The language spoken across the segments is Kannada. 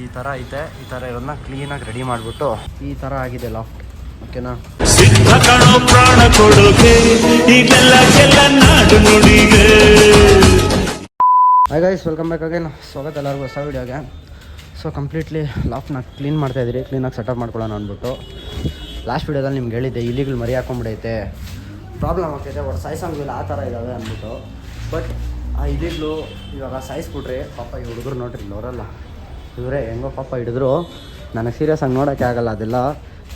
ಈ ಥರ ಐತೆ. ಈ ಥರ ಇರೋದನ್ನ ಕ್ಲೀನಾಗಿ ರೆಡಿ ಮಾಡಿಬಿಟ್ಟು ಈ ಥರ ಆಗಿದೆ ಲಾಫ್ಟ್ ಓಕೆನಾ hi guys welcome back again ಸ್ವಾಗತ ಎಲ್ಲರಿಗೂ ಹೊಸ ವೀಡಿಯೋಗೆ ಸೊ ಕಂಪ್ಲೀಟ್ಲಿ ಲಾಫ್ಟ್ನ ಕ್ಲೀನ್ ಮಾಡ್ತಾ ಇದ್ದೀರಿ. ಕ್ಲೀನಾಗಿ ಸೆಟಪ್ ಮಾಡ್ಕೊಳ್ಳೋಣ ಅಂದ್ಬಿಟ್ಟು. ಲಾಸ್ಟ್ ವೀಡಿಯೋದಲ್ಲಿ ನಿಮ್ಗೆ ಹೇಳಿದ್ದೆ ಇಲಿಗಳು ಮರಿ ಹಾಕೊಂಡ್ಬಿಡೈತೆ ಪ್ರಾಬ್ಲಮ್ ಆಗ್ತೈತೆ ಒಟ್ಟು ಸಾಯಿಸಂಗಿಲ್ಲ ಆ ಥರ ಇದ್ದಾವೆ ಅಂದ್ಬಿಟ್ಟು. ಬಟ್ ಆ ಇಲಿಗಳು ಇವಾಗ ಸಾಯಿಸ್ಬಿಟ್ರಿ ಪಾಪ ಈ ಹುಡುಗರು ನೋಡ್ರಿ ಇಲ್ಲಿ ಅವರಲ್ಲ. ಇವರೇ, ಹೆಂಗೋ ಪಾಪ ಹಿಡಿದ್ರು. ನನಗೆ ಸೀರಿಯಸ್ ಆಗಿ ನೋಡೋಕ್ಕೆ ಆಗಲ್ಲ ಅದೆಲ್ಲ.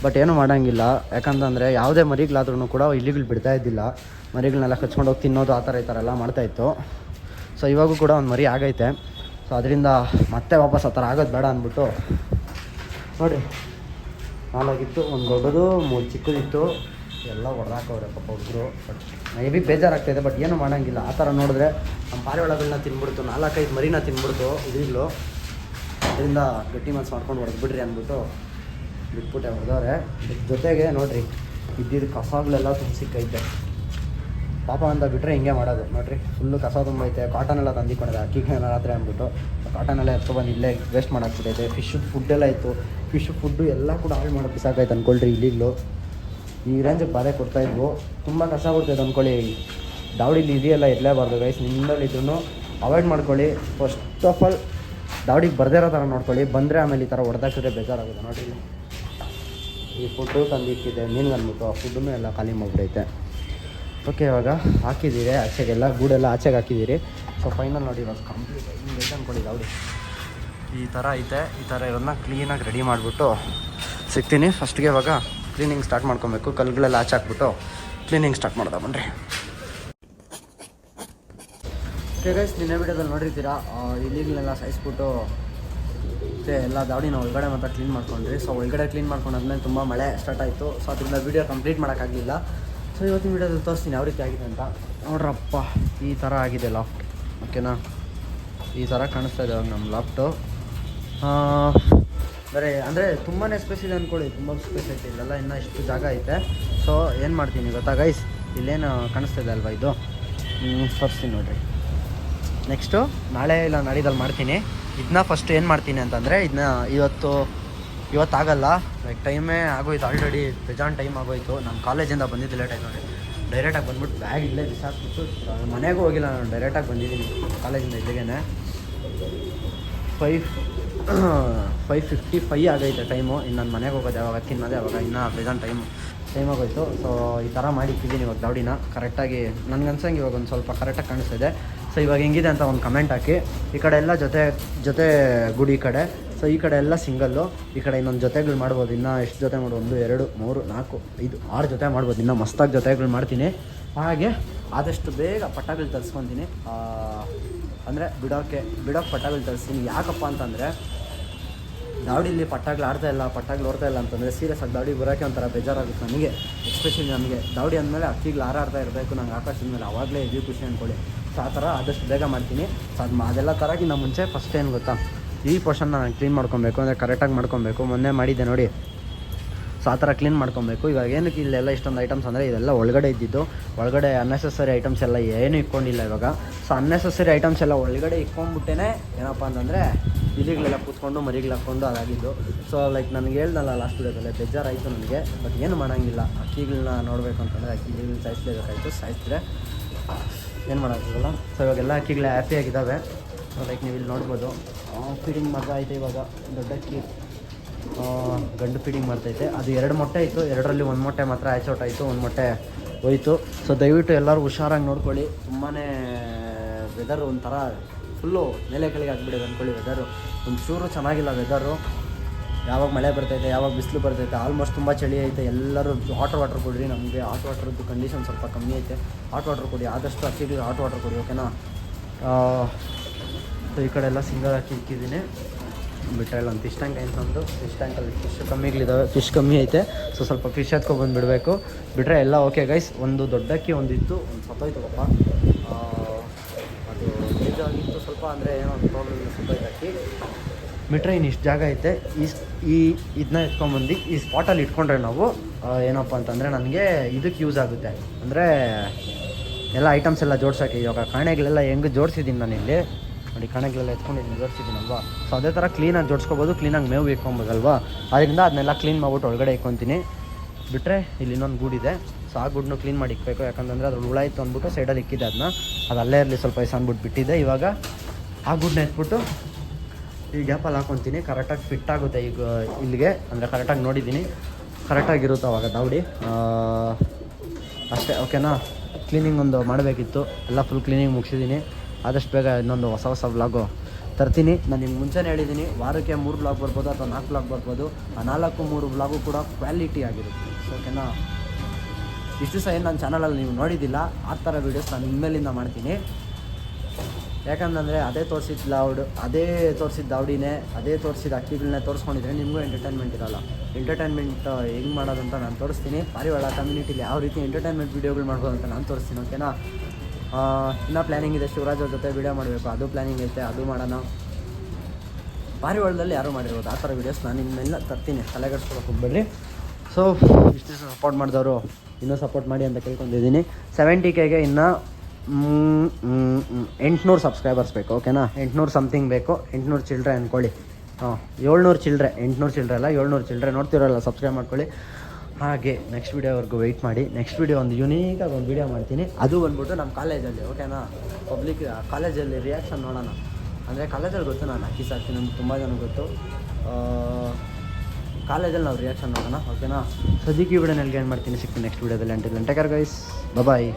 ಬಟ್ ಏನೂ ಮಾಡೋಂಗಿಲ್ಲ. ಯಾಕಂತಂದರೆ ಯಾವುದೇ ಮರಿಗಳಾದ್ರೂ ಕೂಡ ಇಲ್ಲಿಗಳು ಬಿಡ್ತಾ ಇದ್ದಿಲ್ಲ. ಮರಿಗಳನ್ನೆಲ್ಲ ಕಚ್ಕೊಂಡು ಹೋಗಿ ತಿನ್ನೋದು ಆ ಥರ ಈ ಥರ ಎಲ್ಲ ಮಾಡ್ತಾಯಿತ್ತು ಸೊ ಇವಾಗೂ ಕೂಡ ಒಂದು ಮರಿ ಆಗೈತೆ. ಸೊ ಅದರಿಂದ ಮತ್ತೆ ವಾಪಸ್ ಆ ಥರ ಆಗೋದು ಬೇಡ ಅಂದ್ಬಿಟ್ಟು. ನೋಡಿ ನಾಲ್ಕಿತ್ತು ಒಂದು ದೊಡ್ಡದು, ಮೂರು ಚಿಕ್ಕದಿತ್ತು. ಎಲ್ಲ ಹೊಡೆದಾಕವ್ರೆ ಪಾಪ ಹುಡುಗರು. ಬಟ್ ಮೇ ಬಿ ಬೇಜಾರಾಗ್ತಾಯಿದೆ ಬಟ್ ಏನು ಮಾಡೋಂಗಿಲ್ಲ. ಆ ಥರ ನೋಡಿದ್ರೆ ನಮ್ಮ ಪಾರಿವಾಳಗಳನ್ನ ತಿನ್ಬಿಡ್ತು, ನಾಲ್ಕೈದು ಮರಿನ ತಿನ್ಬಿಡ್ತು ಇದಿಗ್ಲು ಅದರಿಂದ ಗಟ್ಟಿ ಮನ್ಸು ಮಾಡ್ಕೊಂಡು ಹೊಡೆದ್ಬಿಡ್ರಿ ಅಂದ್ಬಿಟ್ಟು ಬಿಟ್ಬಿಟ್ಟೆ ಹೊಡೆದವ್ರೆ ಜೊತೆಗೆ ನೋಡಿರಿ ಇದ್ದಿದ್ದು ಕಸಗಳೆಲ್ಲ ತುಂಬ ಸಿಕ್ಕೈತೆ ಪಾಪ ಅಂತ ಬಿಟ್ಟರೆ ಹಿಂಗೆ ಮಾಡೋದು. ನೋಡ್ರಿ ಫುಲ್ಲು ಕಸ ತುಂಬೈತೆ ಕಾಟನ್ ಎಲ್ಲ ತಂದಿಕೊಂಡಿದೆ ಅಕ್ಕಿಗೆ ರಾತ್ರಿ ಅಂದ್ಬಿಟ್ಟು ಕಾಟನ್ ಎಲ್ಲ ಬಂದು ಇಲ್ಲೇ ವೇಸ್ಟ್ ಮಾಡಾಕ್ಬಿಟ್ಟೈತೆ. ಫಿಶ್ ಫುಡ್ ಎಲ್ಲ ಇತ್ತು. ಫಿಶ್ ಫುಡ್ಡು ಎಲ್ಲ ಕೂಡ ಹಾಳು ಮಾಡೋಕ್ಕೆ ಬಿಸಾಕೈತೆ ಅಂದ್ಕೊಳ್ರಿ ಇಲ್ಲಿಲ್ಲೂ ಈ ರೇಂಜಿಗೆ ಬಾಧೆ ಕೊಡ್ತಾಯಿದ್ವು ತುಂಬ ಕಸ ಕೊಡ್ತೈತೆ ಅಂದ್ಕೊಳ್ಳಿ ದಾವಡಿಲಿ ಇದೆಯಲ್ಲ, ಇರಲೇಬಾರ್ದು ಗೈಸ್ ನಿಮ್ಮಲ್ಲಿದ್ರು ಅವಾಯ್ಡ್ ಮಾಡ್ಕೊಳ್ಳಿ. ಫಸ್ಟ್ ಆಫ್ ಆಲ್ ದಾವಡಿಗೆ ಬರ್ದೇ ಇರೋ ಥರ ನೋಡ್ಕೊಳ್ಳಿ. ಬಂದರೆ ಆಮೇಲೆ ಈ ಥರ ಹೊಡೆದಾಕಿದ್ರೆ ಬೇಜಾರಾಗುತ್ತೆ. ನೋಡಿ ಈ ಫುಡ್ಡು ತಂದಿಕ್ಕಿದೆ. ಮೀನು ಅಂದ್ಬಿಟ್ಟು ಆ ಫುಡ್ಡೂ ಎಲ್ಲ ಖಾಲಿ ಮಾಡಿಬಿಡೈತೆ ಓಕೆ ಇವಾಗ ಹಾಕಿದ್ದೀರಿ. ಆಚೆಗೆಲ್ಲ ಗೂಡೆಲ್ಲ ಆಚೆಗೆ ಹಾಕಿದ್ದೀರಿ. ಸೊ ಫೈನಲ್ ನೋಡಿ ಇವಾಗ ಕಂಪ್ಲೀಟ್ ಹಿಂಗೆ ಅಂದ್ಕೊಳ್ಳಿ ದಾವಡಿ. ಈ ಥರ ಐತೆ. ಈ ಥರ ಇರೋದನ್ನ ಕ್ಲೀನಾಗಿ ರೆಡಿ ಮಾಡಿಬಿಟ್ಟು ಸಿಗ್ತೀನಿ. ಫಸ್ಟ್ಗೆ ಇವಾಗ ಕ್ಲೀನಿಂಗ್ ಸ್ಟಾರ್ಟ್ ಮಾಡ್ಕೊಬೇಕು. ಕಲ್ಗಳೆಲ್ಲ ಆಚೆ ಹಾಕ್ಬಿಟ್ಟು ಕ್ಲೀನಿಂಗ್ ಸ್ಟಾರ್ಟ್ ಮಾಡ್ದ ಬನ್ರಿ. ಓಕೆ ಗೈಸ್ ನಿನ್ನೆ ವಿಡಿಯೋದಲ್ಲಿ ನೋಡಿರ್ತೀರಾ ಇಲ್ಲಿಗಳೆಲ್ಲ ಸಾಯಿಸ್ಬಿಟ್ಟು ಮತ್ತೆ ಎಲ್ಲ ದಾವಡಿನ ಒಳಗಡೆ ಮಾತ್ರ ಕ್ಲೀನ್ ಮಾಡ್ಕೊಂಡ್ರಿ ಸೊ ಒಳಗಡೆ ಕ್ಲೀನ್ ಮಾಡ್ಕೊಂಡಾದ್ಮೇಲೆ ತುಂಬ ಮಳೆ ಸ್ಟಾರ್ಟ್ ಆಯಿತು. ಸೊ ಅದರಿಂದ ವೀಡಿಯೋ ಕಂಪ್ಲೀಟ್ ಮಾಡೋಕ್ಕಾಗಲಿಲ್ಲ ಸೊ ಇವತ್ತಿನ ವೀಡಿಯೋದಲ್ಲಿ ತೋರಿಸ್ತೀನಿ ಯಾವ ರೀತಿ ಆಗಿದೆ ಅಂತ. ನೋಡ್ರಪ್ಪ, ಈ ಥರ ಆಗಿದೆ ಲಾಫ್ಟ್ ಓಕೆನಾ ಈ ಥರ ಕಾಣಿಸ್ತಾ ಇದೆ ನಮ್ಮ ಲಾಫ್ಟು ಬರೀ, ಅಂದರೆ ತುಂಬಾ ಸ್ಪೇಸ್ ಇದೆ ಅಂದ್ಕೊಳ್ಳಿ ತುಂಬ ಸ್ಪೇಸ್ ಐತೆ. ಇಲ್ಲೆಲ್ಲ ಇನ್ನೂ ಇಷ್ಟು ಜಾಗ ಐತೆ. ಸೊ ಏನು ಮಾಡ್ತೀನಿ ಗೊತ್ತಾ ಗೈಸ್ ಇಲ್ಲೇನು ಕಾಣಿಸ್ತಾ ಇದೆ ಅಲ್ವಾ ಇದು? ತೋರಿಸ್ತೀನಿ ನೋಡಿರಿ. ನೆಕ್ಸ್ಟು ನಾಳೆ ಇಲ್ಲ ನಾಡಿದಲ್ಲಿ ಮಾಡ್ತೀನಿ. ಇದನ್ನ ಫಸ್ಟ್ ಏನು ಮಾಡ್ತೀನಿ ಅಂತಂದರೆ ಇದನ್ನ ಇವತ್ತು, ಇವತ್ತಾಗಲ್ಲ ಲೈಕ್ ಟೈಮೇ ಆಗೋಯ್ತು ಆಲ್ರೆಡಿ ಬೇಜಾನ್ ಟೈಮ್ ಆಗೋಯ್ತು. ನಮ್ಮ ಕಾಲೇಜಿಂದ ಬಂದಿದ್ದು ಲೇಟ್ ಆಯ್ತು ನೋಡಿ. ಡೈರೆಕ್ಟಾಗಿ ಬಂದ್ಬಿಟ್ಟು ಬ್ಯಾಗ್ ಇಲ್ಲೇ ಬಿಸಾಕ್ಬಿಟ್ಟು, ಮನೆಗೂ ಹೋಗಿಲ್ಲ ನಾನು ಡೈರೆಕ್ಟಾಗಿ ಬಂದಿದ್ದೀನಿ ಕಾಲೇಜಿಂದ ಇಲ್ಲಿಗೆ ಫೈವ್ ಫೈವ್ ಫಿಫ್ಟಿ ಫೈವ್ ಆಗೈತೆ ಟೈಮು ಇನ್ನು ನಾನು ಮನೆಗೆ ಹೋಗೋದು ಯಾವಾಗ ತಿನ್ನೋದೇ ಅವಾಗ ಇನ್ನೂ ಬೇಜಾನ್ ಟೈಮು ಟೈಮ್ ಆಗೋಯ್ತು. ಸೊ ಈ ಥರ ಮಾಡಿಟ್ಟಿದ್ದೀನಿ ಇವಾಗ ದೌಡಿನ ಕರೆಕ್ಟಾಗಿ ನನಗೆ ಅನ್ಸಂಗೆ ಇವಾಗ ಒಂದು ಸ್ವಲ್ಪ ಕರೆಕ್ಟಾಗಿ ಕಾಣಿಸ್ತಿದೆ. ಸೊ ಇವಾಗ ಹೆಂಗಿದೆ ಅಂತ ಒಂದು ಕಮೆಂಟ್ ಹಾಕಿ. ಈ ಕಡೆ ಎಲ್ಲ ಜೊತೆ ಜೊತೆ ಗುಡಿ ಕಡೆ. ಸೊ ಈ ಕಡೆ ಎಲ್ಲ ಸಿಂಗಲ್ಲು ಈ ಕಡೆ ಇನ್ನೊಂದು ಜೊತೆಗಳು ಮಾಡ್ಬೋದು. ಇನ್ನೂ ಎಷ್ಟು ಜೊತೆ ಮಾಡ್ಬೋದು? ಒಂದು, ಎರಡು, ಮೂರು, ನಾಲ್ಕು, ಐದು, ಆರು ಜೊತೆ ಮಾಡ್ಬೋದು. ಇನ್ನೂ ಮಸ್ತಾಗಿ ಜೊತೆಗಳು ಮಾಡ್ತೀನಿ. ಹಾಗೆ ಆದಷ್ಟು ಬೇಗ ಪಟ್ಟಗಳು ತರಿಸ್ಕೊತೀನಿ. ಅಂದರೆ ಬಿಡೋಕ್ಕೆ ಬಿಡೋಕ್ಕೆ ಪಟ್ಟಗಳು ತರಿಸ್ತೀನಿ. ಯಾಕಪ್ಪ ಅಂತಂದರೆ ದಾವಡಿಲಿ ಪಟ್ಟಾಗ್ಲು ಆಡ್ತಾ ಇಲ್ಲ ಪಟ್ಟಾಗ್ಲು ಓಡ್ತಾ ಇಲ್ಲ ಅಂತಂದರೆ ಸೀರಿಯಸ್ ಆಗಿ ದಾವಡಿ ಬರೋಕ್ಕೆ ಒಂಥರ ಬೇಜಾರಾಗುತ್ತೆ ನನಗೆ ಎಸ್ಪೆಷಲಿ ನಮಗೆ. ದಾವಡಿ ಅಂದಮೇಲೆ ಅಕ್ಕಿಗಳು ಹಾರಾಡ್ತಾ ಇರಬೇಕು, ನಂಗೆ ಆಕಾಶದ ಮೇಲೆ ಆವಾಗಲೇ ಇದೀವಿ ಖುಷಿ ಅಂದ್ಕೊಳ್ಳಿ ಆ ಥರ ಆದಷ್ಟು ಬೇಗ ಮಾಡ್ತೀನಿ. ಸೊ ಅದು ಅದೆಲ್ಲ ನಾವು ಮುಂಚೆ ಫಸ್ಟ್ ಏನು ಗೊತ್ತಾ? ಈ ಪೋರ್ಷನ್ನ ನಾನು ಕ್ಲೀನ್ ಮಾಡ್ಕೊಬೇಕು, ಅಂದರೆ ಕರೆಕ್ಟಾಗಿ ಮಾಡ್ಕೊಬೇಕು. ಮೊನ್ನೆ ಮಾಡಿದ್ದೆ ನೋಡಿ. ಸೊ ಆ ಥರ ಕ್ಲೀನ್ ಮಾಡ್ಕೊಬೇಕು. ಇವಾಗ ಏನಕ್ಕೆ ಇಲ್ಲೆಲ್ಲ ಇಷ್ಟೊಂದು ಐಟಮ್ಸ್ ಅಂದರೆ ಇದೆಲ್ಲ ಒಳಗಡೆ ಇದ್ದಿದ್ದು. ಒಳಗಡೆ ಅನ್ನೆಸೆಸರಿ ಐಟಮ್ಸ್ ಎಲ್ಲ ಏನೂ ಇಟ್ಕೊಂಡಿಲ್ಲ ಇವಾಗ. ಸೊ ಅನ್ನೆಸೆಸರಿ ಐಟಮ್ಸ್ ಎಲ್ಲ ಒಳಗಡೆ ಇಟ್ಕೊಂಡ್ಬಿಟ್ಟೇ ಏನಪ್ಪ ಅಂತಂದರೆ ಇಲಿಗಳೆಲ್ಲ ಕೂತ್ಕೊಂಡು ಮರಿಗಳು ಹಾಕ್ಕೊಂಡು ಅದಾಗಿದ್ದು. ಸೊ ಲೈಕ್ ನನಗೆ ಹೇಳ್ದಲ್ಲ ಲಾಸ್ಟ್ ವಿಡಿಯೋದಲ್ಲೇ ಬೇಜಾರಾಯಿತು ನನಗೆ ಬಟ್ ಏನು ಮಾಡೋಂಗಿಲ್ಲ. ಅಕ್ಕಿಗಳನ್ನ ನೋಡಬೇಕು ಅಂತಂದರೆ ಅಕ್ಕಿಗಳನ್ನ ಸಾಯಿಸ್ಲೇಬೇಕಾಯಿತು ಸಾಯಿಸಿದ್ರೆ ಏನು ಮಾಡೋಕ್ಕಾಗಲ್ಲ? ಸೊ ಇವಾಗೆಲ್ಲ ಅಕ್ಕಿಗಳು ಹ್ಯಾಪಿಯಾಗಿದ್ದಾವೆ ಸೊ ಲೈಕ್ ನೀವು ಇಲ್ಲಿ ನೋಡ್ಬೋದು. ಫೀಡಿಂಗ್ ಮಾತ್ರ ಐತೆ ಇವಾಗ. ದೊಡ್ಡ ಅಕ್ಕಿ. ಗಂಡು ಫೀಡಿಂಗ್ ಮಾಡ್ತೈತೆ. ಅದು ಎರಡು ಮೊಟ್ಟೆ ಇತ್ತು. ಎರಡರಲ್ಲಿ ಒಂದು ಮೊಟ್ಟೆ ಮಾತ್ರ ಆಚೆ ಆಯಿತು. ಒಂದು ಮೊಟ್ಟೆ ಹೋಯಿತು. ಸೊ ದಯವಿಟ್ಟು ಎಲ್ಲರೂ ಹುಷಾರಾಗಿ ನೋಡ್ಕೊಳ್ಳಿ. ತುಂಬಾ ವೆದರ್ ಒಂಥರ ಫುಲ್ಲು ಮೇಲೆ ಕೆಳಗೆ ಆಗಿಬಿಡಿದೆ ಅಂದ್ಕೊಳ್ಳಿ ವೆದರು ಒಂಚೂರು ಚೆನ್ನಾಗಿಲ್ಲ ವೆದರು ಯಾವಾಗ ಮಳೆ ಬರ್ತೈತೆ ಯಾವಾಗ ಬಿಸಿಲು ಬರ್ತೈತೆ ಆಲ್ಮೋಸ್ಟ್ ತುಂಬ ಚಳಿ ಐತೆ. ಎಲ್ಲರೂ ಹಾಟ್ ವಾಟರ್ ಕೊಡ್ರಿ ನಮಗೆ. ಹಾಟ್ ವಾಟರ್ದು ಕಂಡೀಷನ್ ಸ್ವಲ್ಪ ಕಮ್ಮಿ ಐತೆ. ಹಾಟ್ ವಾಟರ್ ಕೊಡಿ ಆದಷ್ಟು ಅಕ್ಕಿಗೆ ಹಾಟ್ ವಾಟರ್ ಕೊಡಿ ಓಕೆನಾ ಸೊ ಈ ಕಡೆ ಎಲ್ಲ ಸಿಂಗಲ್ ಹಾಕಿ ಇಕ್ಕಿದ್ದೀನಿ. ಬಿಟ್ಟರೆ ಇಲ್ಲ ಒಂದು ಫಿಶ್ ಟ್ಯಾಂಕ್ ಅಂತಂದು ಫಿಶ್ ಟ್ಯಾಂಕಲ್ಲಿ ಫಿಶ್ ಕಮ್ಮಿಗಳಿದ್ದಾವೆ ಫಿಶ್ ಕಮ್ಮಿ ಐತೆ. ಸೊ ಸ್ವಲ್ಪ ಫಿಶ್ ಎತ್ಕೊಬಂದು ಬಿಡಬೇಕು ಬಿಟ್ಟರೆ ಎಲ್ಲ ಓಕೆ ಗೈಸ್ ಒಂದು ದೊಡ್ಡಕ್ಕಿ ಒಂದಿತ್ತು. ಒಂದು ಸತ್ತೋಯ್ತು ಪಾಪ ಆ, ಅದು ಬೇಜಾಗಿತ್ತು ಸ್ವಲ್ಪ ಅಂದರೆ ಏನೋ ಒಂದು ಪ್ರಾಬ್ಲಮ್ ಸತ್ತೋಯ್ತು ಅಕ್ಕಿ. ಬಿಟ್ಟರೆ ಇನ್ನು ಇಷ್ಟು ಜಾಗ ಐತೆ, ಈ ಇದನ್ನ ಎತ್ಕೊಂಬಂದು ಈ ಸ್ಪಾಟಲ್ಲಿ ಇಟ್ಕೊಂಡ್ರೆ ನಾವು ಏನಪ್ಪ ಅಂತಂದರೆ ನನಗೆ ಇದಕ್ಕೆ ಯೂಸ್ ಆಗುತ್ತೆ. ಅಂದರೆ ಎಲ್ಲ ಐಟಮ್ಸ್ ಎಲ್ಲ ಜೋಡ್ಸೋಕ್ಕೆ ಇವಾಗ ಕಣೆಗಳೆಲ್ಲ ಹೆಂಗೆ ಜೋಡಿಸಿದ್ದೀನಿ ನಾನು ಇಲ್ಲಿ. ನೋಡಿ, ಕಣಗಳೆಲ್ಲ ಎತ್ಕೊಂಡಿದ್ದೀನಿ ಜೋಡಿಸಿದ್ದೀನಲ್ವಾ ಸೊ ಅದೇ ಥರ ಕ್ಲೀನಾಗಿ ಜೋಡಿಸ್ಕೋಬೋದು ಕ್ಲೀನಾಗಿ ಮೇವು ಇಟ್ಕೊಬೋದಲ್ವಾ? ಅದರಿಂದ ಅದನ್ನೆಲ್ಲ ಕ್ಲೀನ್ ಮಾಡ್ಬಿಟ್ಟು ಒಳಗಡೆ ಇಟ್ಕೊತೀನಿ. ಬಿಟ್ಟರೆ ಇಲ್ಲಿ ಇನ್ನೊಂದು ಗೂಡಿದೆ ಸೊ ಆ ಗುಡ್ನು ಕ್ಲೀನ್ ಮಾಡಿ ಇಕ್ಬೇಕು ಯಾಕಂತಂದರೆ ಅದ್ರ ಹುಳ ಇತ್ತು ಅಂದ್ಬಿಟ್ಟು ಸೈಡಲ್ಲಿ ಇಕ್ಕಿದೆ ಅದನ್ನ ಅದು ಅಲ್ಲೇ ಇರಲಿ ಸ್ವಲ್ಪ ದಿವಸ ಅಂದ್ಬಿಟ್ಟು ಬಿಟ್ಟಿದ್ದೆ ಇವಾಗ ಆ ಗುಡ್ನ ಎತ್ಬಿಟ್ಟು ಈ ಗ್ಯಾಪಲ್ಲಿ ಹಾಕೊತೀನಿ. ಕರೆಕ್ಟಾಗಿ ಫಿಟ್ ಆಗುತ್ತೆ ಈಗ ಇಲ್ಲಿಗೆ. ಅಂದರೆ ಕರೆಕ್ಟಾಗಿ ನೋಡಿದ್ದೀನಿ. ಕರೆಕ್ಟಾಗಿರುತ್ತೆ ಅವಾಗ ದಾವಡಿ ಅಷ್ಟೇ ಓಕೆನಾ ಕ್ಲೀನಿಂಗ್ ಒಂದು ಮಾಡಬೇಕಿತ್ತು. ಎಲ್ಲ ಫುಲ್ ಕ್ಲೀನಿಂಗ್ ಮುಗಿಸಿದ್ದೀನಿ. ಆದಷ್ಟು ಬೇಗ ಇನ್ನೊಂದು ಹೊಸ ಹೊಸ ವ್ಲಾಗು ತರ್ತೀನಿ. ನಾನು ನಿಮ್ಗೆ ಮುಂಚೆನೇ ಹೇಳಿದ್ದೀನಿ, ವಾರಕ್ಕೆ ಮೂರು ಬ್ಲಾಗ್ ಬರ್ಬೋದು ಅಥವಾ ನಾಲ್ಕು ಬ್ಲಾಗ್ ಬರ್ಬೋದು. ಆ ನಾಲ್ಕು, ಮೂರು ಬ್ಲಾಗು ಕೂಡ ಕ್ವಾಲಿಟಿ ಆಗಿರುತ್ತೆ. ಓಕೆನಾ ಇಷ್ಟು ಸಹ ಏನು ನನ್ನ ಚಾನಲಲ್ಲಿ ನೀವು ನೋಡಿದ್ದಿಲ್ಲ ಆ ಥರ ವೀಡಿಯೋಸ್ ನಾನು ಇನ್ಮೇಲಿಂದ ಮಾಡ್ತೀನಿ. ಯಾಕಂತಂದರೆ ಅದೇ ತೋರಿಸಿದ ಲಾವ್ಡ್ ಅದೇ ತೋರಿಸಿದ ದೌಡಿನೇ ಅದೇ ತೋರಿಸಿದ ಅಕ್ಕಿಗಳನ್ನ ತೋರಿಸ್ಕೊಂಡಿದ್ರೆ ನಿಮಗೂ ಎಂಟರ್ಟೈನ್ಮೆಂಟ್ ಇರೋಲ್ಲ. ಎಂಟರ್ಟೈನ್ಮೆಂಟ್ ಹೆಂಗೆ ಮಾಡೋದಂತ ನಾನು ತೋರಿಸ್ತೀನಿ. ಪಾರಿವಾಳ ಕಮ್ಯುನಿಟಿಲಿ ಯಾವ ರೀತಿ ಎಂಟರ್ಟೈನ್ಮೆಂಟ್ ವೀಡಿಯೋಗಳು ಮಾಡ್ಬೋದು ಅಂತ ನಾನು ತೋರಿಸ್ತೀನಿ ಓಕೆನಾ ಇನ್ನೂ ಪ್ಲ್ಯಾನಿಂಗ್ ಇದೆ. ಶಿವರಾಜ್ ಅವ್ರ ಜೊತೆ ವೀಡಿಯೋ ಮಾಡಬೇಕು. ಅದು ಪ್ಲ್ಯಾನಿಂಗ್ ಐತೆ, ಅದು ಮಾಡೋಣ. ಪಾರಿವಾಳದಲ್ಲಿ ಯಾರು ಮಾಡಿರ್ಬೋದು. ಆ ಥರ ವೀಡಿಯೋಸ್ ನಾನು ಇನ್ನೆಲ್ಲ ತರ್ತೀನಿ. ತಲೆಗಡ್ಸ್ಕೊಳಕ್ಕೆ ಹೋಗ್ಬೇಡ್ರಿ. ಸೊ ಇಷ್ಟು ಸಪೋರ್ಟ್ ಮಾಡಿದವರು, ಇನ್ನೂ ಸಪೋರ್ಟ್ ಮಾಡಿ ಅಂತ ಕೇಳ್ಕೊಂಡಿದ್ದೀನಿ. ಸೆವೆಂಟಿ ಕೆಗೆ ಇನ್ನು ಎಂಟುನೂರು ಸಬ್ಸ್ಕ್ರೈಬರ್ಸ್ ಬೇಕು ಓಕೆನಾ ಎಂಟುನೂರು ಸಮಥಿಂಗ್ ಬೇಕು, ಎಂಟುನೂರು ಚಿಲ್ಡ್ರೆ ಅಂದ್ಕೊಳ್ಳಿ ಹಾಂ, ಏಳ್ನೂರು ಚಿಲ್ಡ್ರೆ, ಎಂಟುನೂರು ಚಿಲ್ಡ್ರೆ ಅಲ್ಲ, ಏಳ್ನೂರು ಚಿಲ್ಡ್ರೆ ನೋಡ್ತಿರೋಲ್ಲ ಸಬ್ಸ್ಕ್ರೈಬ್ ಮಾಡ್ಕೊಳ್ಳಿ. ಹಾಗೆ ನೆಕ್ಸ್ಟ್ ವೀಡಿಯೋವರೆಗೂ ವೆಯ್ಟ್ ಮಾಡಿ. ನೆಕ್ಸ್ಟ್ ವೀಡಿಯೋ ಒಂದು ಯುನೀಕಾಗಿ ಒಂದು ವೀಡಿಯೋ ಮಾಡ್ತೀನಿ. ಅದು ಬಂದ್ಬಿಟ್ಟು ನಮ್ಮ ಕಾಲೇಜಲ್ಲಿ ಓಕೆನಾ ಪಬ್ಲಿಕ್ ಕಾಲೇಜಲ್ಲಿ ರಿಯಾಕ್ಷನ್ ನೋಡೋಣ. ಅಂದರೆ ಕಾಲೇಜಲ್ಲಿ ಗೊತ್ತು ನಾನು, ಅಕ್ಕಿ ಸಾಕಿ ನಮ್ಗೆ ತುಂಬ ಜನ ಗೊತ್ತು. ಕಾಲೇಜಲ್ಲಿ ನಾವು ರಿಯಾಕ್ಷನ್ ನೋಡೋಣ ಓಕೆನಾ ಸದ್ಯಕ್ಕೆ ಈ ವಿಡಿಯೋ ಏನು ಮಾಡ್ತೀನಿ ಸಿಗ್ತೀನಿ ನೆಕ್ಸ್ಟ್ ವೀಡಿಯೋದಲ್ಲಿ ಗಂಟೆ ಗೈಸ್ ಬಾಯ್